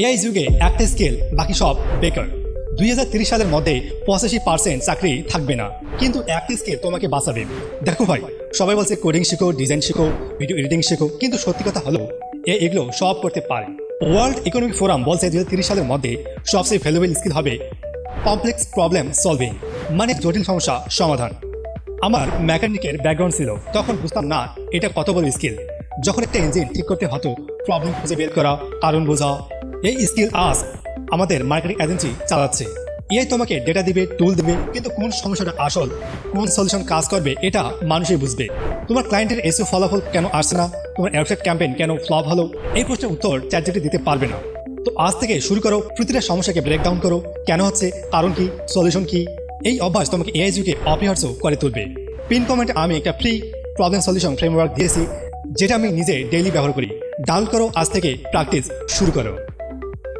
AI যুগে একটা scale, বাকি সব বেকার। দুই সালের মধ্যে পঁচাশি পার্সেন্ট চাকরি থাকবে না। কিন্তু একটা স্কেল তোমাকে বাঁচাবে। দেখো ভাই, সবাই বলছে কোডিং শেখো ডিজাইন শেখো ভিডিও এডিটিং শেখো, কিন্তু সত্যি কথা হলো, এ এগুলো সব করতে পারে। ওয়ার্ল্ড ইকোনমিক ফোরাম বলছে দুই সালের মধ্যে সবচেয়ে ভ্যালুয়েবল স্কিল হবে কমপ্লেক্স প্রবলেম সলভিং মানে জটিল সমস্যা সমাধান। আমার মেকানিকের ব্যাকগ্রাউন্ড ছিল, তখন বুঝতাম না এটা কত বড় স্কিল যখন একটা ইঞ্জিন ঠিক করতে হতো প্রবলেম খুঁজে বের করা, কারণ বোঝা এই স্কিল আজ আমাদের মার্কেটিং এজেন্সি চালাচ্ছে। এআই তোমাকে ডেটা দিবে টুল দিবে, কিন্তু কোন সমস্যাটা আসল, কোন সলিউশন কাজ করবে, এটা মানুষই বুঝবে। তোমার ক্লায়েন্টের এসও ফলাফল কেন আসছে না, তোমার অ্যাডসেট ক্যাম্পেইন কেন ফ্লপ হলো, এই প্রশ্নের উত্তর চ্যাটজিটি দিতে পারবে না। তো আজ থেকে শুরু করো, প্রতিটা সমস্যাকে ব্রেকডাউন করো, কেন হচ্ছে, কারণ কি সলিউশন কি? এই অভ্যাস তোমাকে এআই যুগে অপরিহার্য করে তুলবে। পিন কমেন্টে আমি একটা ফ্রি প্রবলেম সলিউশন ফ্রেমওয়ার্ক দিয়েছি, যেটা আমি নিজে ডেইলি ব্যবহার করি। ডাউনলোড করো, আজ থেকে প্র্যাকটিস শুরু করো।